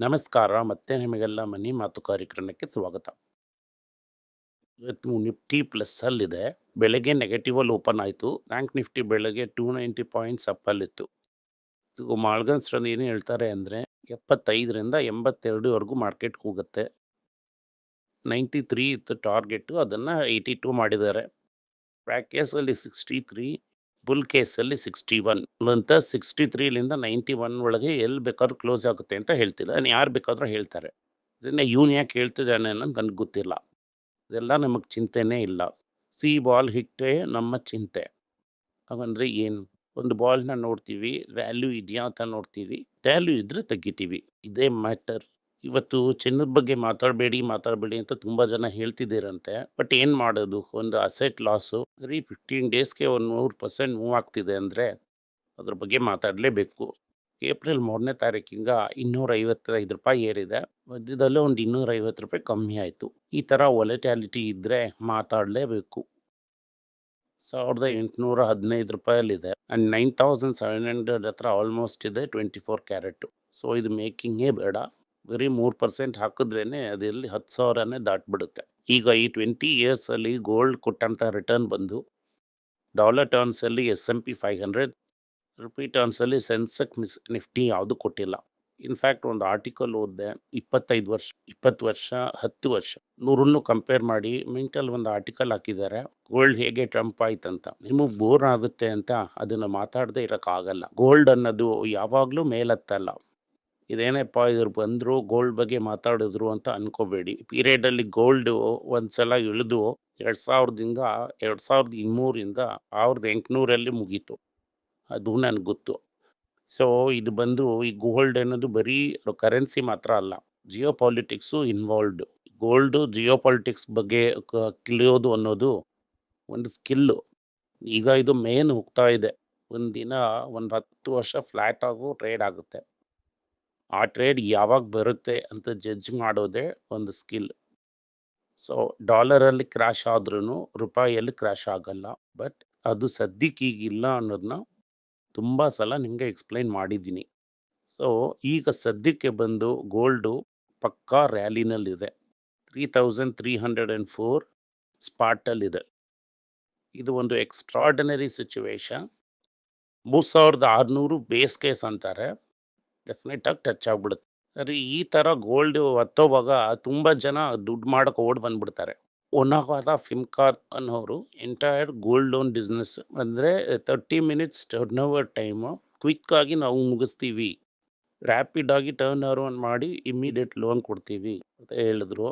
ನಮಸ್ಕಾರ, ಮತ್ತೆ ನಿಮಗೆಲ್ಲ ಮನಿ ಮಾತು ಕಾರ್ಯಕ್ರಮಕ್ಕೆ ಸ್ವಾಗತ. ಇವತ್ತು ನಿಫ್ಟಿ ಪ್ಲಸ್ ಅಲ್ಲಿದೆ. ಬೆಳಗ್ಗೆ ನೆಗೆಟಿವಲ್ಲಿ ಓಪನ್ ಆಯಿತು. ಬ್ಯಾಂಕ್ ನಿಫ್ಟಿ ಬೆಳಗ್ಗೆ ಟೂ ನೈಂಟಿ ಪಾಯಿಂಟ್ಸ್ ಅಪ್ಪಲ್ಲಿತ್ತು ಮಾಲ್ಗನ್ಸ್ ಏನು ಹೇಳ್ತಾರೆ ಅಂದರೆ ಎಪ್ಪತ್ತೈದರಿಂದ ಎಂಬತ್ತೆರಡುವರೆಗೂ ಮಾರ್ಕೆಟ್ ಹೋಗುತ್ತೆ. ನೈಂಟಿ ತ್ರೀ ಇತ್ತು ಟಾರ್ಗೆಟು ಅದನ್ನು ಏಯ್ಟಿ ಟೂ ಮಾಡಿದ್ದಾರೆ. ಪ್ಯಾಕೇಜಲ್ಲಿ ಸಿಕ್ಸ್ಟಿ ತ್ರೀ ಬುಲ್ ಕೇಸಲ್ಲಿ ಸಿಕ್ಸ್ಟಿ ಒನ್ ಅಂತ ಸಿಕ್ಸ್ಟಿ ತ್ರೀಲಿಂದ ನೈಂಟಿ ಒನ್ ಒಳಗೆ ಎಲ್ಲಿ ಬೇಕಾದ್ರೂ ಕ್ಲೋಸ್ ಆಗುತ್ತೆ ಅಂತ ಹೇಳ್ತಿಲ್ಲ. ನಾನು ಯಾರು ಬೇಕಾದರೂ ಹೇಳ್ತಾರೆ. ಇದನ್ನು ಇವನು ಯಾಕೆ ಹೇಳ್ತಿದ್ದಾನೆ ಅನ್ನೋದು ನನಗೆ ಗೊತ್ತಿಲ್ಲ. ಇದೆಲ್ಲ ನಮಗೆ ಚಿಂತೆನೇ ಇಲ್ಲ. ಸಿ ಬಾಲ್ ಹಿಟ್ಟೇ ನಮ್ಮ ಚಿಂತೆ. ಹಾಗಂದ್ರೆ ಏನು? ಒಂದು ಬಾಲ್ನ ನೋಡ್ತೀವಿ ವ್ಯಾಲ್ಯೂ ಇದೆಯಾ ಅಂತ ನೋಡ್ತೀವಿ ವ್ಯಾಲ್ಯೂ ಇದ್ರೆ ತೆಗಿತೀವಿ. ಇದೇ ಮ್ಯಾಟರ್ ಇವತ್ತು ಚಿನ್ನದ ಬಗ್ಗೆ ಮಾತಾಡಬೇಡಿ ಮಾತಾಡಬೇಡಿ ಅಂತ ತುಂಬ ಜನ ಹೇಳ್ತಿದ್ದೀರಂತೆ. ಬಟ್ ಏನು ಮಾಡೋದು? ಒಂದು ಅಸೆಟ್ ಲಾಸು ಬರೀ ಫಿಫ್ಟೀನ್ ಡೇಸ್ಗೆ ಒಂದು ನೂರು ಪರ್ಸೆಂಟ್ ಮೂವ್ ಆಗ್ತಿದೆ ಅಂದರೆ ಅದ್ರ ಬಗ್ಗೆ ಮಾತಾಡಲೇಬೇಕು. ಏಪ್ರಿಲ್ ಮೂರನೇ ತಾರೀಕಿಂದ ಇನ್ನೂರ ಐವತ್ತೈದು ರೂಪಾಯಿ ಏರಿದೆ. ಮಧ್ಯದಲ್ಲೇ ಒಂದು ಇನ್ನೂರ ಐವತ್ತು ರೂಪಾಯಿ ಕಮ್ಮಿ ಆಯಿತು. ಈ ಥರ ಒಲೆಟ್ಯಾಲಿಟಿ ಇದ್ದರೆ ಮಾತಾಡಲೇಬೇಕು. ಸಾವಿರದ ಎಂಟುನೂರ ಹದಿನೈದು ರೂಪಾಯಲ್ಲಿದೆ. And nine thousand seven hundred ಹತ್ರ ಆಲ್ಮೋಸ್ಟ್ ಇದೆ ಟ್ವೆಂಟಿ ಫೋರ್ ಕ್ಯಾರೆಟು ಸೊ ಇದು ಮೇಕಿಂಗೇ ಬೇಡ. ಬರೀ ಮೂರು ಪರ್ಸೆಂಟ್ ಹಾಕಿದ್ರೇ ಅದರಲ್ಲಿ ಹತ್ತು ಸಾವಿರನೇ ದಾಟ್ಬಿಡುತ್ತೆ. ಈಗ ಈ ಟ್ವೆಂಟಿ ಇಯರ್ಸಲ್ಲಿ ಗೋಲ್ಡ್ ಕೊಟ್ಟಂಥ ರಿಟರ್ನ್ ಬಂದು dollar ಟರ್ನ್ಸಲ್ಲಿ S M P five hundred, rupee ಟರ್ನ್ಸಲ್ಲಿ Sensex ಮಿಸ್ ನಿಫ್ಟಿ ಯಾವುದು ಕೊಟ್ಟಿಲ್ಲ. ಇನ್ಫ್ಯಾಕ್ಟ್ ಒಂದು ಆರ್ಟಿಕಲ್ ಓದಿದೆ ಇಪ್ಪತ್ತೈದು ವರ್ಷ, ಇಪ್ಪತ್ತು ವರ್ಷ, ಹತ್ತು ವರ್ಷ ನೂರನ್ನು ಕಂಪೇರ್ ಮಾಡಿ ಮಿಂಟಲ್ಲಿ ಒಂದು ಆರ್ಟಿಕಲ್ ಹಾಕಿದ್ದಾರೆ, ಗೋಲ್ಡ್ ಹೇಗೆ ಟ್ರಂಪ್ ಆಯ್ತಂತ. ನಿಮಗೆ ಬೋರ್ ಆಗುತ್ತೆ ಅಂತ ಅದನ್ನು ಮಾತಾಡದೆ ಇರೋಕ್ಕಾಗಲ್ಲ. ಗೋಲ್ಡ್ ಅನ್ನೋದು ಯಾವಾಗಲೂ ಮೇಲತ್ತಲ್ಲ. ಇದೇನಪ್ಪ ಇದ್ರ ಬಂದರು ಗೋಲ್ಡ್ ಬಗ್ಗೆ ಮಾತಾಡಿದ್ರು ಅಂತ ಅನ್ಕೋಬೇಡಿ. ಪೀರಿಯಡಲ್ಲಿ ಗೋಲ್ಡು ಒಂದು ಸಲ ಇಳಿದು ಎರಡು ಸಾವಿರದಿಂದ ಎರಡು ಸಾವಿರದ ಇನ್ನೂರಿಂದ ಸಾವಿರದ ಎಂಟುನೂರಲ್ಲಿ ಮುಗೀತು. ಅದು ನನಗೆ ಗೊತ್ತು. ಸೊ ಇದು ಬಂದು ಈ ಗೋಲ್ಡ್ ಅನ್ನೋದು ಬರೀ ಕರೆನ್ಸಿ ಮಾತ್ರ ಅಲ್ಲ geopolitics involved gold geopolitics ಬಗ್ಗೆ ಕ- ಕಲಿಯೋದು ಅನ್ನೋದು ಒಂದು ಸ್ಕಿಲ್ಲು ಈಗ ಇದು ಮೇನ್ ಹೋಗ್ತಾ ಇದೆ. ಒಂದು ದಿನ ಒಂದು ಹತ್ತು ವರ್ಷ ಫ್ಲ್ಯಾಟ್ ಆಗೋ ಟ್ರೇಡ್ ಆಗುತ್ತೆ. ಆ ಟ್ರೇಡ್ ಯಾವಾಗ ಬರುತ್ತೆ ಅಂತ ಜಡ್ಜ್ ಮಾಡೋದೇ ಒಂದು ಸ್ಕಿಲ್. ಸೊ, ಡಾಲರಲ್ಲಿ ಕ್ರ್ಯಾಶ್ ಆದ್ರೂ ರೂಪಾಯಿಯಲ್ಲಿ ಕ್ರ್ಯಾಶ್ ಆಗಲ್ಲ. ಬಟ್ ಅದು ಸದ್ಯಕ್ಕೆ ಈಗಿಲ್ಲ ಅನ್ನೋದನ್ನ ತುಂಬ ಸಲ ನಿಮಗೆ ಎಕ್ಸ್ಪ್ಲೈನ್ ಮಾಡಿದ್ದೀನಿ. ಸೊ, ಈಗ ಸದ್ಯಕ್ಕೆ ಬಂದು ಗೋಲ್ಡು ಪಕ್ಕಾ ರ್ಯಾಲಿನಲ್ಲಿದೆ. Three thousand three hundred and four ಸ್ಪಾಟಲ್ಲಿದೆ. ಇದು ಒಂದು ಎಕ್ಸ್ಟ್ರಾರ್ಡಿನರಿ ಸಿಚುವೇಶನ್ ಮೂರು ಸಾವಿರದ ಆರುನೂರು ಬೇಸ್ ಕೇಸ್ ಅಂತಾರೆ. ಡೆಫಿನೆಟಾಗಿ ಟಚ್ ಆಗ್ಬಿಡುತ್ತೆ. ಸರಿ, ಈ ಥರ ಗೋಲ್ಡ್ ಹತ್ತೋವಾಗ ತುಂಬ ಜನ ದುಡ್ಡು ಮಾಡೋಕೆ ಓಡ್ ಬಂದ್ಬಿಡ್ತಾರೆ. ಫಿಮ್ ಫಿಮ್ಕಾರ್ ಅನ್ನೋರು ಎಂಟೈರ್ ಗೋಲ್ಡ್ ಲೋನ್ ಬಿಸ್ನೆಸ್ ಅಂದರೆ thirty minutes turn over time ಕ್ವಿಕ್ಕಾಗಿ ನಾವು ಮುಗಿಸ್ತೀವಿ. ರ್ಯಾಪಿಡ್ ಆಗಿ ಟರ್ನ್ ಓವರ್ ಮಾಡಿ ಇಮ್ಮಿಡಿಯೇಟ್ ಲೋನ್ ಕೊಡ್ತೀವಿ ಅಂತ ಹೇಳಿದ್ರು.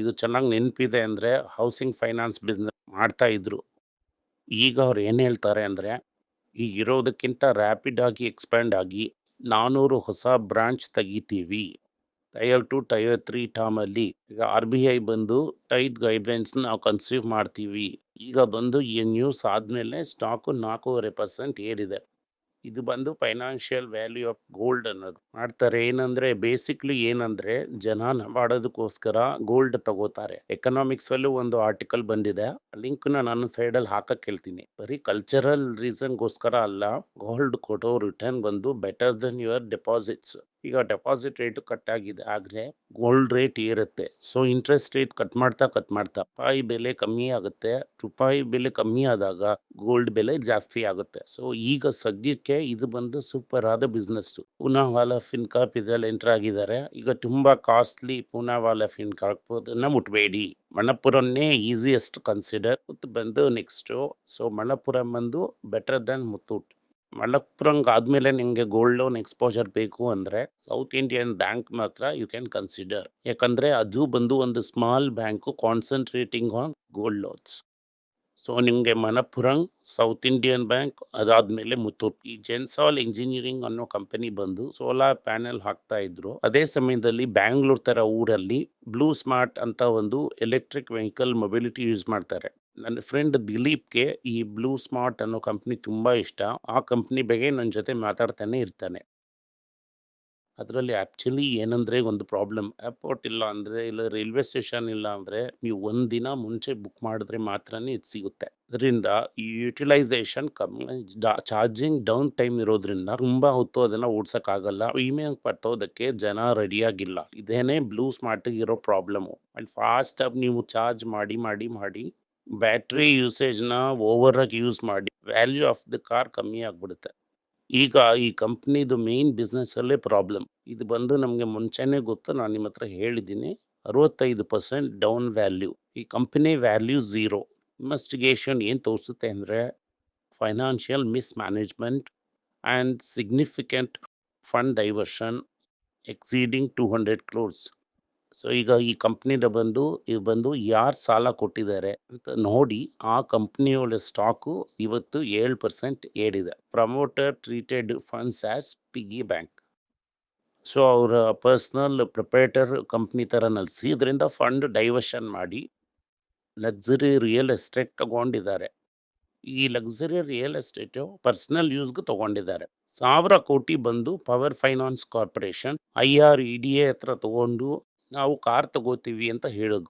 ಇದು ಚೆನ್ನಾಗಿ ನೆನಪಿದೆ ಅಂದರೆ ಹೌಸಿಂಗ್ ಫೈನಾನ್ಸ್ ಬಿಸ್ನೆಸ್ ಮಾಡ್ತಾ ಇದ್ರು. ಈಗ ಅವ್ರು ಏನು ಹೇಳ್ತಾರೆ ಅಂದರೆ ಈಗಿರೋದಕ್ಕಿಂತ ರ್ಯಾಪಿಡ್ ಆಗಿ ಎಕ್ಸ್ಪ್ಯಾಂಡ್ ಆಗಿ ನಾನ್ನೂರು ಹೊಸ ಬ್ರಾಂಚ್ ತೆಗಿತೀವಿ. ಟೈರ್ ಟು ಟೈರ್ ತ್ರೀ ಟಾಮಲ್ಲಿ ಈಗ ಆರ್ ಬಿ ಐ ಬಂದು ಟೈಟ್ ಗೈಡ್ಲೈನ್ಸ್ನ ನಾವು ಕನ್ಸೀವ್ ಮಾಡ್ತೀವಿ. ಈಗ ಬಂದು ಈ ನ್ಯೂಸ್ ಆದಮೇಲೆ ಸ್ಟಾಕು ನಾಲ್ಕೂವರೆ ಪರ್ಸೆಂಟ್ ಏರಿದೆ. ಇದು ಬಂದು ಫೈನಾನ್ಷಿಯಲ್ ವ್ಯಾಲ್ಯೂ ಆಫ್ ಗೋಲ್ಡ್ ಅನ್ನೋದು. ಮಾಡ್ತಾರೆ ಏನಂದ್ರೆ ಬೇಸಿಕ್ಲಿ ಏನಂದ್ರೆ ಜನ ಮಾಡೋದಕ್ಕೋಸ್ಕರ ಗೋಲ್ಡ್ ತಗೋತಾರೆ. ಎಕನಾಮಿಕ್ಸ್ ಅಲ್ಲೂ ಒಂದು ಆರ್ಟಿಕಲ್ ಬಂದಿದೆ. ಲಿಂಕ್ನ ನಾನು ಸೈಡಲ್ಲಿ ಹಾಕಕ್ಕೆ ಹೇಳ್ತೀನಿ. ಬರೀ ಕಲ್ಚರಲ್ ರೀಸನ್ಗೋಸ್ಕರ ಅಲ್ಲ, ಗೋಲ್ಡ್ ಕೊಡೋ ರಿಟರ್ನ್ ಬಂದು ಬೆಟರ್ ದನ್ ಯುವರ್ ಡೆಪಾಸಿಟ್ಸ್. ಈಗ ಡೆಪಾಸಿಟ್ ರೇಟು ಕಟ್ ಆಗಿದೆ. ಆದರೆ ಗೋಲ್ಡ್ ರೇಟ್ ಏರುತ್ತೆ. ಸೊ ಇಂಟ್ರೆಸ್ಟ್ ರೇಟ್ ಕಟ್ ಮಾಡ್ತಾ ಕಟ್ ಮಾಡ್ತಾ ರೂಪಾಯಿ ಬೆಲೆ ಕಮ್ಮಿ ಆಗುತ್ತೆ. ರೂಪಾಯಿ ಬೆಲೆ ಕಮ್ಮಿ ಆದಾಗ ಗೋಲ್ಡ್ ಬೆಲೆ ಜಾಸ್ತಿ ಆಗುತ್ತೆ. ಸೊ ಈಗ ಸದ್ಯಕ್ಕೆ ಇದು ಬಂದು ಸೂಪರ್ ಆದ ಬಿಸ್ನೆಸ್ ಪೂನಾವಾಲ ಫಿನ್ಕಾಪ್ ಇದೆಲ್ಲ ಎಂಟರ್ ಆಗಿದ್ದಾರೆ. ಈಗ ತುಂಬಾ ಕಾಸ್ಟ್ಲಿ ಪೂನಾವಾಲ ಫಿನ್ಕಾಪ್ ಅದನ್ನ ಮುಟ್ಬೇಡಿ. ಮಣಪುರನ್ನೇ ಈಸಿಯೆಸ್ಟ್ ಕನ್ಸಿಡರ್ ಬಂದು ನೆಕ್ಸ್ಟು ಸೊ ಮಣಪುರಂ ಬಂದು ಬೆಟರ್ ದನ್ ಮುತ್ತೂಟ್. ಮಲಪ್ಪುರಂಗ್ ಆದಮೇಲೆ ನಿಮಗೆ ಗೋಲ್ಡ್ ಲೋನ್ ಎಕ್ಸ್ಪೋಜರ್ ಬೇಕು ಅಂದರೆ ಸೌತ್ ಇಂಡಿಯನ್ ಬ್ಯಾಂಕ್ ಮಾತ್ರ ಯು ಕ್ಯಾನ್ ಕನ್ಸಿಡರ್ ಯಾಕಂದರೆ ಅದು ಬಂದು ಒಂದು small bank concentrating on gold loans so ನಿಮಗೆ ಮನಪುರಂಗ್ ಸೌತ್ ಇಂಡಿಯನ್ ಬ್ಯಾಂಕ್ ಅದಾದಮೇಲೆ ಮುತ್ತೂಟ್. ಈ ಜೆನ್ಸಾಲ್ ಇಂಜಿನಿಯರಿಂಗ್ ಅನ್ನೋ ಕಂಪನಿ ಬಂದು ಸೋಲಾರ್ ಪ್ಯಾನೆಲ್ ಹಾಕ್ತಾ ಇದ್ರು. ಅದೇ ಸಮಯದಲ್ಲಿ ಬ್ಯಾಂಗ್ಳೂರ್ ಥರ ಊರಲ್ಲಿ ಬ್ಲೂ ಸ್ಮಾರ್ಟ್ ಅಂತ ಒಂದು ಎಲೆಕ್ಟ್ರಿಕ್ ವೆಹಿಕಲ್ ಮೊಬಿಲಿಟಿ ಯೂಸ್ ಮಾಡ್ತಾರೆ. ನನ್ನ ಫ್ರೆಂಡ್ ದಿಲೀಪ್ಗೆ ಈ ಬ್ಲೂ ಸ್ಮಾರ್ಟ್ ಅನ್ನೋ ಕಂಪ್ನಿ ತುಂಬ ಇಷ್ಟ. ಆ ಕಂಪ್ನಿ ಬಗ್ಗೆ ನನ್ನ ಜೊತೆ ಮಾತಾಡ್ತಾನೆ ಇರ್ತಾನೆ. ಅದರಲ್ಲಿ ಆ್ಯಕ್ಚುಲಿ ಏನಂದರೆ ಒಂದು ಪ್ರಾಬ್ಲಮ್. ಏರ್ಪೋರ್ಟ್ ಇಲ್ಲ ಅಂದರೆ ಇಲ್ಲ, ರೈಲ್ವೆ ಸ್ಟೇಷನ್ ಇಲ್ಲ ಅಂದರೆ ನೀವು ಒಂದು ದಿನ ಮುಂಚೆ ಬುಕ್ ಮಾಡಿದ್ರೆ ಮಾತ್ರನೇ ಇದು ಸಿಗುತ್ತೆ. ಅದರಿಂದ ಯುಟಿಲೈಸೇಷನ್ ಕಮ್ಮಿ ಚಾರ್ಜಿಂಗ್ ಡೌನ್ ಟೈಮ್ ಇರೋದ್ರಿಂದ ತುಂಬ ಹೊತ್ತು ಅದನ್ನು ಓಡ್ಸೋಕ್ಕಾಗಲ್ಲ. ವಿಮೆ ಪಟ್ಟೋದಕ್ಕೆ ಜನ ರೆಡಿಯಾಗಿಲ್ಲ. ಇದೇನೇ ಬ್ಲೂ ಸ್ಮಾರ್ಟಿಗೆ ಇರೋ ಪ್ರಾಬ್ಲಮ್ಮು ಆ್ಯಂಡ್ ಫಾಸ್ಟಾಗಿ ನೀವು ಚಾರ್ಜ್ ಮಾಡಿ ಮಾಡಿ ಮಾಡಿ ಬ್ಯಾಟ್ರಿ ಯೂಸೇಜ್ನ ಓವರಾಗಿ ಯೂಸ್ ಮಾಡಿ ವ್ಯಾಲ್ಯೂ ಆಫ್ ದ ಕಾರ್ ಕಮ್ಮಿ ಆಗಿಬಿಡುತ್ತೆ. ಈಗ ಈ ಕಂಪ್ನಿದು ಮೇನ್ ಬಿಸ್ನೆಸ್ಸಲ್ಲೇ ಪ್ರಾಬ್ಲಮ್. ಇದು ಬಂದು ನಮಗೆ ಮುಂಚೆನೇ ಗೊತ್ತು, ನಾನು ನಿಮ್ಮ ಹತ್ರ ಹೇಳಿದ್ದೀನಿ. ಅರವತ್ತೈದು ಪರ್ಸೆಂಟ್ ಡೌನ್ ವ್ಯಾಲ್ಯೂ. ಈ ಕಂಪ್ನಿ ವ್ಯಾಲ್ಯೂ ಝೀರೋ. ಇನ್ವೆಸ್ಟಿಗೇಷನ್ ಏನು ತೋರಿಸುತ್ತೆ ಅಂದರೆ financial mismanagement and significant fund diversion exceeding two hundred crores. So, ಈಗ ಈ ಕಂಪ್ನಿದ ಬಂದು ಇದು ಬಂದು ಯಾರು ಸಾಲ ಕೊಟ್ಟಿದ್ದಾರೆ ಅಂತ ನೋಡಿ, ಆ ಕಂಪ್ನಿಯೊಳ ಸ್ಟಾಕು ಇವತ್ತು ಏಳು ಪರ್ಸೆಂಟ್ ಏರಿದೆ. Promoter treated funds as piggy bank. So, ಅವರ ಪರ್ಸ್ನಲ್ ಪ್ರಿಪರೇಟರ್ ಕಂಪ್ನಿ ಥರ ನಡೆಸಿ ಇದರಿಂದ ಫಂಡ್ ಡೈವರ್ಷನ್ ಮಾಡಿ ಲಕ್ಸುರಿ ರಿಯಲ್ ಎಸ್ಟೇಟ್ ತಗೊಂಡಿದ್ದಾರೆ. ಈ ಲಕ್ಸುರಿ ರಿಯಲ್ ಎಸ್ಟೇಟು ಪರ್ಸ್ನಲ್ ಯೂಸ್ಗೆ ತಗೊಂಡಿದ್ದಾರೆ. ಸಾವಿರ ಕೋಟಿ ಬಂದು Power Finance Corporation, I R E D A ಹತ್ರ ತಗೊಂಡು ನಾವು ಕಾರ್ ತಗೋತೀವಿ ಅಂತ ಹೇಳೋದು.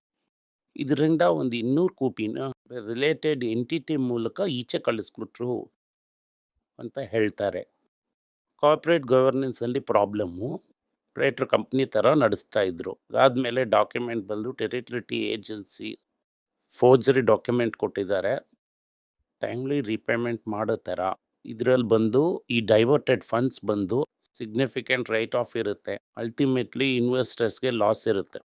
ಇದರಿಂದ ಒಂದು ಇನ್ನೂರು ಕೋಟಿನ ರಿಲೇಟೆಡ್ ಎಂಟಿಟಿ ಮೂಲಕ ಈಚೆ ಕಳಿಸ್ಬಿಟ್ರು ಅಂತ ಹೇಳ್ತಾರೆ. ಕಾರ್ಪೊರೇಟ್ ಗವರ್ನೆನ್ಸಲ್ಲಿ ಪ್ರಾಬ್ಲಮ್ಮು ಪ್ರೈಟ್ರ್ ಕಂಪ್ನಿ ಥರ ನಡೆಸ್ತಾ ಇದ್ರು. ಅದಾದಮೇಲೆ ಡಾಕ್ಯುಮೆಂಟ್ ಬಂದು ಟೆರಿಟರಿಟಿ ಏಜೆನ್ಸಿ ಫೋರ್ಜರಿ ಡಾಕ್ಯುಮೆಂಟ್ ಕೊಟ್ಟಿದ್ದಾರೆ. ಟೈಮ್ಲಿ ರೀಪೇಮೆಂಟ್ ಮಾಡೋ ಥರ ಇದರಲ್ಲಿ ಬಂದು ಈ ಡೈವರ್ಟೆಡ್ ಫಂಡ್ಸ್ ಬಂದು ಸಿಗ್ನಿಫಿಕೆಂಟ್ ರೈಟ್ ಆಫ್ ಇರುತ್ತೆ. ಅಲ್ಟಿಮೇಟ್ಲಿ ಇನ್ವೆಸ್ಟರ್ಸ್ಗೆ ಲಾಸ್ ಇರುತ್ತೆ.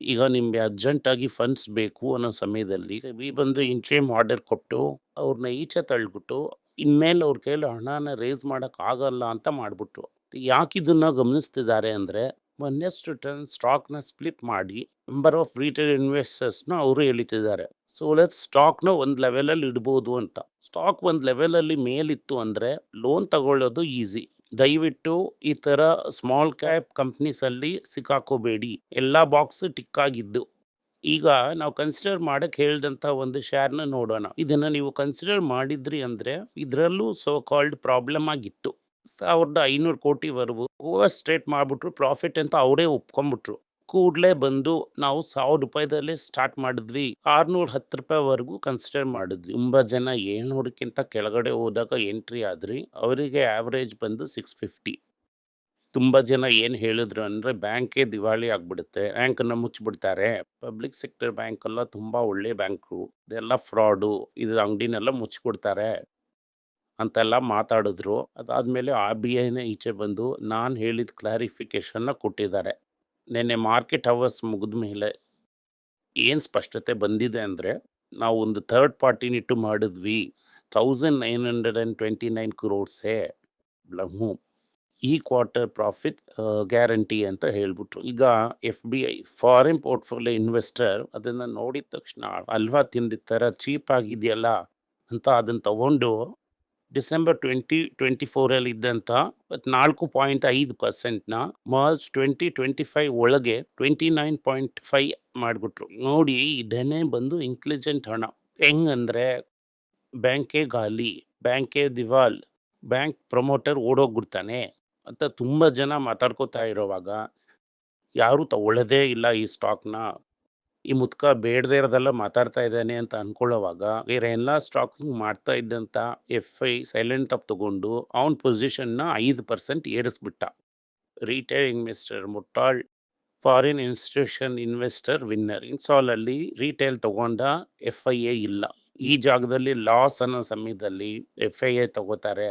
ಈಗ ನಿಮಗೆ ಅರ್ಜೆಂಟಾಗಿ ಫಂಡ್ಸ್ ಬೇಕು ಅನ್ನೋ ಸಮಯದಲ್ಲಿ, ಈ ಬಂದು ಇಂಟ್ರೀಮ್ ಆರ್ಡರ್ ಕೊಟ್ಟು ಅವ್ರನ್ನ ಈಚೆ ತಳ್ಳಿಬಿಟ್ಟು ಇನ್ಮೇಲೆ ಅವ್ರ ಕೈಲಿ ಹಣನ ರೇಸ್ ಮಾಡೋಕ್ಕಾಗಲ್ಲ ಅಂತ ಮಾಡಿಬಿಟ್ರು. ಯಾಕೆ ಇದನ್ನು ಗಮನಿಸ್ತಿದ್ದಾರೆ ಅಂದರೆ ಮೊನ್ನೆಸ್ಟ್ ರಿಟರ್ನ್ ಸ್ಟಾಕ್ನ ಸ್ಪ್ಲಿಟ್ ಮಾಡಿ ನಂಬರ್ ಆಫ್ ರಿಟೇಲ್ ಇನ್ವೆಸ್ಟರ್ಸ್ನ ಅವರು ಎಳಿತಿದ್ದಾರೆ. ಸೊ ಲೆಟ್ ಸ್ಟಾಕ್ನ ಒಂದು ಲೆವೆಲಲ್ಲಿ ಇಡ್ಬೋದು ಅಂತ. ಸ್ಟಾಕ್ ಒಂದು ಲೆವೆಲಲ್ಲಿ ಮೇಲಿತ್ತು ಅಂದರೆ ಲೋನ್ ತಗೊಳ್ಳೋದು ಈಸಿ ದಯವಿಟ್ಟು ಈ ಥರ ಸ್ಮಾಲ್ ಕ್ಯಾಪ್ ಕಂಪ್ನೀಸಲ್ಲಿ ಸಿಕ್ಕಾಕೋಬೇಡಿ. ಎಲ್ಲ ಬಾಕ್ಸ್ ಟಿಕ್ ಆಗಿದ್ದು ಈಗ ನಾವು ಕನ್ಸಿಡರ್ ಮಾಡಕ್ಕೆ ಹೇಳಿದಂಥ ಒಂದು ಶೇರ್ನ ನೋಡೋಣ. ಇದನ್ನು ನೀವು ಕನ್ಸಿಡರ್ ಮಾಡಿದ್ರಿ ಅಂದರೆ ಇದರಲ್ಲೂ ಸೋ ಕಾಲ್ಡ್ ಪ್ರಾಬ್ಲಮ್ ಆಗಿತ್ತು. ಸಾವಿರದ ಐನೂರು ಕೋಟಿವರೆಗೂ ಓವರ್ ಸ್ಟ್ರೇಟ್ ಮಾಡಿಬಿಟ್ರು ಪ್ರಾಫಿಟ್ ಅಂತ ಅವರೇ ಒಪ್ಕೊಂಬಿಟ್ರು ಕೂಡಲೇ ಬಂದು ನಾವು ಸಾವಿರ ರೂಪಾಯಿದಲ್ಲೇ ಸ್ಟಾರ್ಟ್ ಮಾಡಿದ್ವಿ. ಆರ್ನೂರ ಹತ್ತು ರೂಪಾಯಿವರೆಗೂ ಕನ್ಸಿಡರ್ ಮಾಡಿದ್ವಿ. ತುಂಬ ಜನ ಏಳ್ನೂರಕ್ಕಿಂತ ಕೆಳಗಡೆ ಹೋದಾಗ ಎಂಟ್ರಿ ಆದ್ರಿ. ಅವರಿಗೆ ಆವ್ರೇಜ್ ಬಂದು ಸಿಕ್ಸ್ ಫಿಫ್ಟಿ ತುಂಬ ಜನ ಏನು ಹೇಳಿದ್ರು ಅಂದರೆ ಬ್ಯಾಂಕೇ ದಿವಾಳಿ ಆಗಿಬಿಡುತ್ತೆ. ಬ್ಯಾಂಕನ್ನು ಮುಚ್ಚಿಬಿಡ್ತಾರೆ ಪಬ್ಲಿಕ್ ಸೆಕ್ಟರ್ ಬ್ಯಾಂಕೆಲ್ಲ ತುಂಬ ಒಳ್ಳೆ ಬ್ಯಾಂಕು. ಇದೆಲ್ಲ ಫ್ರಾಡು ಇದು ಅಂಗಡಿನೆಲ್ಲ ಮುಚ್ಚಿಬಿಡ್ತಾರೆ ಅಂತೆಲ್ಲ ಮಾತಾಡಿದ್ರು. ಅದಾದಮೇಲೆ ಆರ್ ಬಿ ಐನೇ ಈಚೆ ಬಂದು ನಾನು ಹೇಳಿದ ಕ್ಲಾರಿಫಿಕೇಷನ್ನ ಕೊಟ್ಟಿದ್ದಾರೆ. ನಿನ್ನೆ ಮಾರ್ಕೆಟ್ ಅವರ್ಸ್ ಮುಗಿದ ಮೇಲೆ ಏನು ಸ್ಪಷ್ಟತೆ ಬಂದಿದೆ ಅಂದರೆ, ನಾವು ಒಂದು ಥರ್ಡ್ ಪಾರ್ಟಿನಿಟ್ಟು ಮಾಡಿದ್ವಿ. Thousand nine hundred and twenty nine ಕ್ರೋರ್ಸೇ ಹ್ಞೂ ಈ ಕ್ವಾರ್ಟರ್ ಪ್ರಾಫಿಟ್ ಗ್ಯಾರಂಟಿ ಅಂತ ಹೇಳ್ಬಿಟ್ರು. ಈಗ F P I, foreign portfolio investor ಅದನ್ನು ನೋಡಿದ ತಕ್ಷಣ ಅಲ್ವಾ ತಿಂದಿದ್ದ ಥರ ಚೀಪ್ ಆಗಿದೆಯಲ್ಲ ಅಂತ ಅದನ್ನು ತಗೊಂಡು ಡಿಸೆಂಬರ್ ಟ್ವೆಂಟಿ ಟ್ವೆಂಟಿ ಫೋರಲ್ಲಿ ಇದ್ದಂಥ ನಾಲ್ಕು ಪಾಯಿಂಟ್ ಐದು ಪರ್ಸೆಂಟ್ನ ಮಾರ್ಚ್ ಟ್ವೆಂಟಿ ಟ್ವೆಂಟಿ ಫೈವ್ ಒಳಗೆ ಟ್ವೆಂಟಿ ನೈನ್ ಪಾಯಿಂಟ್ ಫೈವ್ ಮಾಡಿಬಿಟ್ರು. ನೋಡಿ ಇದನ್ನೇ ಬಂದು ಇಂಟೆಲಿಜೆಂಟ್ ಹಣ. ಹೆಂಗಂದರೆ ಬ್ಯಾಂಕೆ ಗಾಲಿ, ಬ್ಯಾಂಕೆ ದಿವಾಲ್, ಬ್ಯಾಂಕ್ ಪ್ರಮೋಟರ್ ಓಡೋಗ್ಬಿಡ್ತಾನೆ. ಅಂತ ತುಂಬ ಜನ ಮಾತಾಡ್ಕೋತಾ ಇರೋವಾಗ ಯಾರೂ ತಗೊಳ್ಳೋದೇ ಇಲ್ಲ ಈ ಸ್ಟಾಕ್ನ. ಈ ಮುತ್ಕ ಬೇಡದೇ ಇರೋದೆಲ್ಲ ಮಾತಾಡ್ತಾ ಇದ್ದಾನೆ ಅಂತ ಅನ್ಕೊಳ್ಳೋವಾಗ ಬೇರೆ ಎಲ್ಲ ಸ್ಟಾಕ್ಸ್ ಮಾಡ್ತಾ ಇದ್ದಂಥ ಎಫ್ ಐ ಸೈಲೆಂಟ್ ಅಪ್ ತಗೊಂಡು ಅವನ ಪೊಸಿಷನ್ನ ಐದು ಪರ್ಸೆಂಟ್ ಏರಿಸ್ಬಿಟ್ಟ. ರಿಟೇಲ್ ಇನ್ವೆಸ್ಟರ್ ಮುಟ್ಟಾಳ್ ಫಾರಿನ್ ಇನ್ಸ್ಟಿಟ್ಯೂಷನ್ ಇನ್ವೆಸ್ಟರ್ ವಿನ್ನರ್ ಇನ್ಸಾಲಲ್ಲಿ ರಿಟೇಲ್ ತಗೊಂಡ ಎಫ್ ಐ ಎ ಇಲ್ಲ. ಈ ಜಾಗದಲ್ಲಿ ಲಾಸ್ ಅನ್ನೋ ಸಮಯದಲ್ಲಿ ಎಫ್ ಐ ಎ ತಗೋತಾರೆ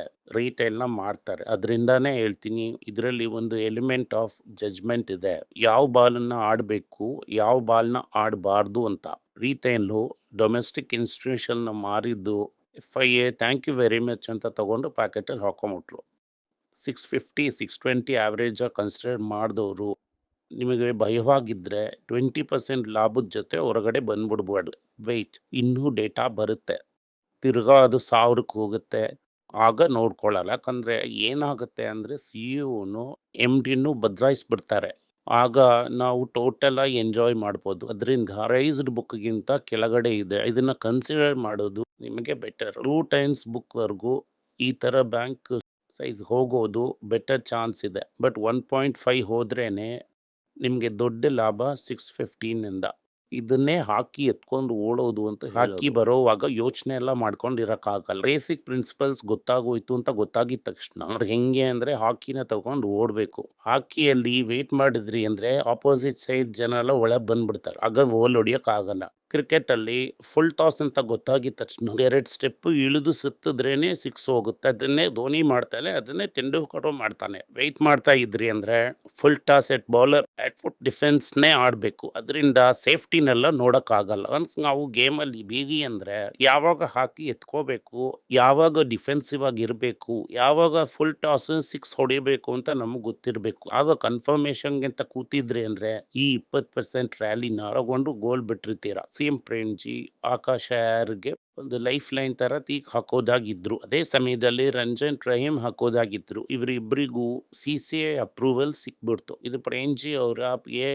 ನ ಮಾಡ್ತಾರೆ. ಅದರಿಂದಾನೇ ಹೇಳ್ತೀನಿ, ಇದರಲ್ಲಿ ಒಂದು ಎಲಿಮೆಂಟ್ ಆಫ್ ಜಜ್ಮೆಂಟ್ ಇದೆ. ಯಾವ ಬಾಲನ್ನ ಆಡಬೇಕು, ಯಾವ ಬಾಲ್ನ ಆಡಬಾರ್ದು ಅಂತ. ರಿಟೇಲು ಡೊಮೆಸ್ಟಿಕ್ ಇನ್ಸ್ಟಿಟ್ಯೂಷನ್ನ ಮಾರಿದ್ದು F I I thank you very much ಅಂತ ತಗೊಂಡು ಪ್ಯಾಕೆಟಲ್ಲಿ ಹಾಕೊಂಬಿಟ್ರು. ಸಿಕ್ಸ್ ಫಿಫ್ಟಿ ಸಿಕ್ಸ್ ಟ್ವೆಂಟಿ ಆವ್ರೇಜಾಗಿ ಕನ್ಸಿಡರ್ ಮಾಡಿದವರು ನಿಮಗೆ ಭಯವಾಗಿದ್ದರೆ ಟ್ವೆಂಟಿ ಪರ್ಸೆಂಟ್ ಲಾಭದ ಜೊತೆ ಹೊರಗಡೆ ಬಂದ್ಬಿಡ್ಬಾರ್ದು. ವೆಯ್ಟ್ ಇನ್ನೂ ಡೇಟಾ ಬರುತ್ತೆ. ತಿರ್ಗಾ ಅದು ಸಾವಿರಕ್ಕೆ ಹೋಗುತ್ತೆ. ಆಗ ನೋಡ್ಕೊಳ್ಳಲ್ಲ. ಯಾಕಂದರೆ ಏನಾಗುತ್ತೆ ಅಂದರೆ ಸಿ ಇನು ಎಂ ಡಿನೂ ಬದಲಾಯಿಸ್ಬಿಡ್ತಾರೆ. ಆಗ ನಾವು ಟೋಟಲಾಗಿ ಎಂಜಾಯ್ ಮಾಡ್ಬೋದು. ಅದರಿಂದ ರೈಸ್ಡ್ ಬುಕ್ಗಿಂತ ಕೆಳಗಡೆ ಇದೆ. ಇದನ್ನು ಕನ್ಸಿಡರ್ ಮಾಡೋದು ನಿಮಗೆ ಬೆಟರ್ ಟೂ ಟೈಮ್ಸ್ ಬುಕ್ವರೆಗೂ ಈ ಥರ ಬ್ಯಾಂಕ್ ಸೈಜ್ ಹೋಗೋದು ಬೆಟರ್ ಚಾನ್ಸ್ ಇದೆ. ಬಟ್ ಒನ್ ಪಾಯಿಂಟ್ ಫೈವ್ ಹೋದ್ರೇನೆ ನಿಮಗೆ ದೊಡ್ಡ ಲಾಭ ಸಿಕ್ಸ್ ಫಿಫ್ಟೀನಿಂದ ಇದನ್ನೇ ಹಾಕಿ ಎತ್ಕೊಂಡು ಓಡೋದು ಅಂತ ಹಾಕಿ ಬರೋವಾಗ ಯೋಚನೆ ಎಲ್ಲ ಮಾಡ್ಕೊಂಡು ಇರೋಕ್ಕಾಗಲ್ಲ ಬೇಸಿಕ್ ಪ್ರಿನ್ಸಿಪಲ್ಸ್ ಗೊತ್ತಾಗೋಯ್ತು ಅಂತ ಗೊತ್ತಾಗಿದ ತಕ್ಷಣ ಅವ್ರು ಹೆಂಗೆ ಅಂದ್ರೆ ಹಾಕಿನ ತಗೊಂಡು ಓಡಬೇಕು. ಹಾಕಿಯಲ್ಲಿ ವೇಟ್ ಮಾಡಿದ್ರಿ ಅಂದ್ರೆ ಆಪೋಸಿಟ್ ಸೈಡ್ ಜನ ಎಲ್ಲ ಒಳಗೆ ಬಂದ್ಬಿಡ್ತಾರೆ. ಆಗ ಓಲ್ ಹೊಡಿಯೋಕ್ಕಾಗಲ್ಲ ಕ್ರಿಕೆಟ್ ಅಲ್ಲಿ ಫುಲ್ ಟಾಸ್ ಅಂತ ಗೊತ್ತಾಗಿದ್ದ ತಕ್ಷಣ ಎರಡು ಸ್ಟೆಪ್ಪು ಇಳಿದು ಸುತ್ತಿದ್ರೇ ಸಿಕ್ಸ್ ಹೋಗುತ್ತೆ. ಅದನ್ನೇ ಧೋನಿ ಮಾಡ್ತಾನೆ ಅದನ್ನೇ ತೆಂಡೂಲ್ಕರ್ ಮಾಡ್ತಾನೆ. ವೆಯ್ಟ್ ಮಾಡ್ತಾ ಇದ್ರಿ ಅಂದರೆ full toss at bowler at foot ಡಿಫೆನ್ಸ್ನೇ ಆಡಬೇಕು. ಅದರಿಂದ ಸೇಫ್ಟಿನೆಲ್ಲ ನೋಡೋಕ್ಕಾಗಲ್ಲ. ಒನ್ಸ್ ನಾವು ಗೇಮಲ್ಲಿ ಬೀಗಿ ಅಂದರೆ ಯಾವಾಗ ಹಾಕಿ ಎತ್ಕೋಬೇಕು, ಯಾವಾಗ ಡಿಫೆನ್ಸಿವ್ ಆಗಿ ಇರಬೇಕು, ಯಾವಾಗ ಫುಲ್ ಟಾಸ್ ಸಿಕ್ಸ್ ಹೊಡಿಬೇಕು ಅಂತ ನಮಗೆ ಗೊತ್ತಿರಬೇಕು. ಆಗ ಕನ್ಫರ್ಮೇಷನ್ಗೆ ಅಂತ ಕೂತಿದ್ರಿ ಅಂದರೆ ಈ ಇಪ್ಪತ್ತು ಪರ್ಸೆಂಟ್ ರ್ಯಾಲಿನ ಒಳಗೊಂಡು ಗೋಲ್ ಬಿಟ್ಟಿರ್ತೀರ? ಸಿ ಎಂ ಪ್ರೇಮ್ಜಿ ಆಕಾಶ ಯಾರ್ಗೆ ಒಂದು ಲೈಫ್ ಲೈನ್ ತರ ತೀಕ್ ಹಾಕೋದಾಗಿದ್ರು. ಅದೇ ಸಮಯದಲ್ಲಿ ರಂಜನ್ ರಹೀಂ ಹಾಕೋದಾಗಿದ್ರು. ಇವರಿಬ್ಬರಿಗೂ ಸಿ ಸಿ ಐ ಅಪ್ರೂವಲ್ ಸಿಕ್ಬಿಡ್ತು. ಇದು ಪ್ರೇಮ್ಜಿ ಅವರ A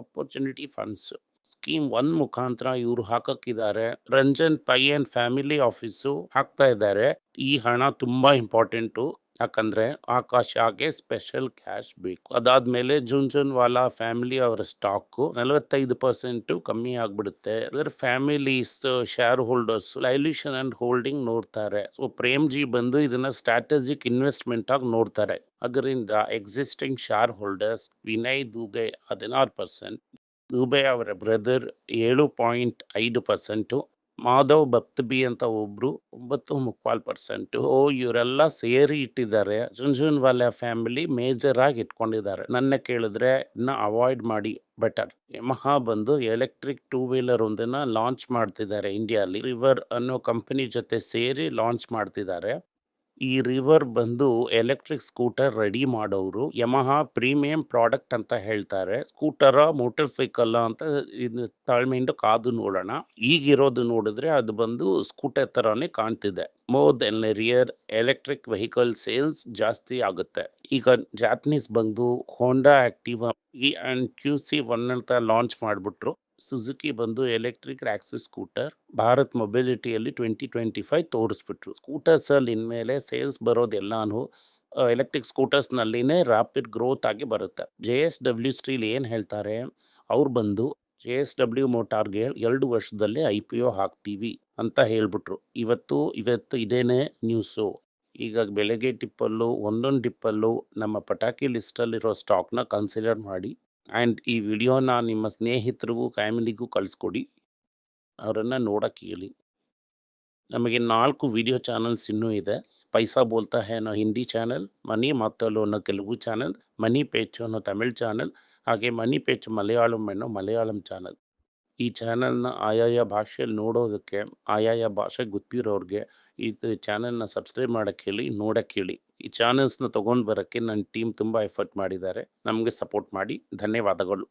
opportunity funds. Scheme one ಮುಖಾಂತರ ಇವರು ಹಾಕಕ್ಕಿದ್ದಾರೆ. Ranjan, Pai and family office ಹಾಕ್ತಾ ಇದ್ದಾರೆ. ಈ ಹಣ ತುಂಬಾ ಇಂಪಾರ್ಟೆಂಟು. ಯಾಕಂದ್ರೆ ಆಕಾಶಾಗೆ ಸ್ಪೆಷಲ್ ಕ್ಯಾಶ್ ಬೇಕು. ಅದಾದ ಮೇಲೆ ಜುನ್ ಜುನ್ಜುನ್ವಾಲಾ ಫ್ಯಾಮಿಲಿ ಅವರ ಸ್ಟಾಕು ನಲವತ್ತೈದು ಪರ್ಸೆಂಟು ಕಮ್ಮಿ ಆಗಿಬಿಡುತ್ತೆ. ಅದರ families shareholders dilution and holding ನೋಡ್ತಾರೆ. ಸೊ ಪ್ರೇಮ್ಜಿ ಬಂದು ಇದನ್ನು ಸ್ಟ್ರಾಟಜಿಕ್ ಇನ್ವೆಸ್ಟ್ಮೆಂಟ್ ಆಗಿ ನೋಡ್ತಾರೆ. ಅದರಿಂದ existing shareholders Vinay Dubey ಹದಿನಾರು ಪರ್ಸೆಂಟ್ ದುಬೆ ಅವರ ಬ್ರದರ್ ಏಳು ಪಾಯಿಂಟ್ ಐದು ಪರ್ಸೆಂಟು ಮಾಧವ್ ಭಕ್ತಬಿ ಅಂತ ಒಬ್ಬರು ಒಂಬತ್ತು ಮುಕ್ಕಾಲ್ ಪರ್ಸೆಂಟು. ಓ, ಇವರೆಲ್ಲ ಸೇರಿ ಇಟ್ಟಿದ್ದಾರೆ. ಜುನ್ಜುನ್ವಾಲಾ ಫ್ಯಾಮಿಲಿ ಮೇಜರ್ ಆಗಿ ಇಟ್ಕೊಂಡಿದ್ದಾರೆ. ನನ್ನ ಕೇಳಿದ್ರೆ ಇನ್ನ ಅವಾಯ್ಡ್ ಮಾಡಿ, ಬೆಟರ್. ಯಮಹಾ ಬಂದು ಎಲೆಕ್ಟ್ರಿಕ್ ಟೂ ವೀಲರ್ ಒಂದನ್ನ ಲಾಂಚ್ ಮಾಡ್ತಿದ್ದಾರೆ ಇಂಡಿಯಾಲಿ ರಿವರ್ ಅನ್ನೋ ಕಂಪನಿ ಜೊತೆ ಸೇರಿ ಲಾಂಚ್ ಮಾಡ್ತಿದ್ದಾರೆ. ಈ ರಿವರ್ ಬಂದು ಎಲೆಕ್ಟ್ರಿಕ್ ಸ್ಕೂಟರ್ ರೆಡಿ ಮಾಡೋರು ಯಮಹಾ ಪ್ರೀಮಿಯಂ ಪ್ರಾಡಕ್ಟ್ ಅಂತ ಹೇಳ್ತಾರೆ. ಸ್ಕೂಟರ, ಮೋಟರ್ ಸೈಕಲ್ ಅಂತ ಇದು ತಾಳ್ಮೆಯಿಂದ ಕಾದು ನೋಡೋಣ. ಈಗಿರೋದು ನೋಡಿದ್ರೆ ಅದು ಬಂದು ಸ್ಕೂಟರ್ ತರಾನೇ ಕಾಣ್ತಿದೆ. More than rear electric vehicle sales ಜಾಸ್ತಿ ಆಗುತ್ತೆ. ಈಗ ಜಾಪನೀಸ್ ಬಂದು Honda Activa e and Q C one ಅಂತ ಲಾಂಚ್ ಮಾಡಿಬಿಟ್ರು. ಸುಜುಕಿ ಬಂದು ಎಲೆಕ್ಟ್ರಿಕ್ ರ್ಯಾಕ್ಸಿ ಸ್ಕೂಟರ್ ಭಾರತ್ ಮೊಬಿಲಿಟಿಯಲ್ಲಿ ಟ್ವೆಂಟಿ ಟ್ವೆಂಟಿ ಫೈವ್ ತೋರಿಸ್ಬಿಟ್ರು ಸ್ಕೂಟರ್ಸಲ್ಲಿ ಇನ್ಮೇಲೆ ಸೇಲ್ಸ್ ಬರೋದೆಲ್ಲಾನು ಎಲೆಕ್ಟ್ರಿಕ್ ಸ್ಕೂಟರ್ಸ್ನಲ್ಲಿನೇ ರ್ಯಾಪಿಡ್ ಗ್ರೋತ್ ಆಗಿ ಬರುತ್ತೆ. ಜೆ ಎಸ್ ಡಬ್ಲ್ಯೂ ಸ್ಟೀಲ್ ಏನು ಹೇಳ್ತಾರೆ? ಅವ್ರು ಬಂದು ಜೆ ಎಸ್ ಡಬ್ಲ್ಯೂ ಮೋಟಾರ್ಗೆ ಎರಡು ವರ್ಷದಲ್ಲೇ ಐ ಪಿ ಒ ಹಾಕ್ತೀವಿ ಅಂತ ಹೇಳ್ಬಿಟ್ರು. ಇವತ್ತು ಇವತ್ತು ಇದೇನೇ ನ್ಯೂಸು ಈಗ ಬೆಳಗ್ಗೆ ಟಿಪ್ಪಲ್ಲೂ ಒಂದೊಂದು ಟಿಪ್ಪಲ್ಲೂ ನಮ್ಮ ಪಟಾಕಿ ಲಿಸ್ಟಲ್ಲಿರೋ ಸ್ಟಾಕ್ನ ಕನ್ಸಿಡರ್ ಮಾಡಿ ಆ್ಯಂಡ್ ಈ ವಿಡಿಯೋನ ನಿಮ್ಮ ಸ್ನೇಹಿತರಿಗೂ, ಫ್ಯಾಮಿಲಿಗೂ ಕಳಿಸ್ಕೊಡಿ. ಅವರನ್ನು ನೋಡೋಕ್ಕೆ ಹೇಳಿ. ನಮಗೆ ನಾಲ್ಕು ವಿಡಿಯೋ ಚಾನಲ್ಸ್ ಇನ್ನೂ ಇದೆ. ಪೈಸಾ ಬೋಲ್ತಾ ಹೇ ಅನ್ನೋ ಹಿಂದಿ ಚಾನಲ್, ಮನಿ ಮಾತಲು ಅನ್ನೋ ತೆಲುಗು ಚಾನಲ್, ಮನಿ ಪೇಚು ಅನ್ನೋ ತಮಿಳ್ ಚಾನಲ್, ಹಾಗೆ ಮನಿ ಪೇಚು ಮಲಯಾಳಂ ಅನ್ನೋ ಮಲಯಾಳಂ ಚಾನಲ್. ಈ ಚಾನಲ್ನ ಆಯಾಯ ಭಾಷೆಯಲ್ಲಿ ನೋಡೋದಕ್ಕೆ, ಆಯಾಯ ಭಾಷೆ ಗೊತ್ತಿರೋರಿಗೆ ಇದು ಚಾನಲ್ನ ಸಬ್ಸ್ಕ್ರೈಬ್ ಮಾಡೋಕ್ಕೆ ಹೇಳಿ ನೋಡೋಕ್ಕೆ ಹೇಳಿ. ಈ ಚಾನಲ್ಸ್ನ ತೊಗೊಂಡು ಬರೋಕ್ಕೆ ನನ್ನ ಟೀಮ್ ತುಂಬ ಎಫರ್ಟ್ ಮಾಡಿದ್ದಾರೆ. ನಮಗೆ ಸಪೋರ್ಟ್ ಮಾಡಿ. ಧನ್ಯವಾದಗಳು.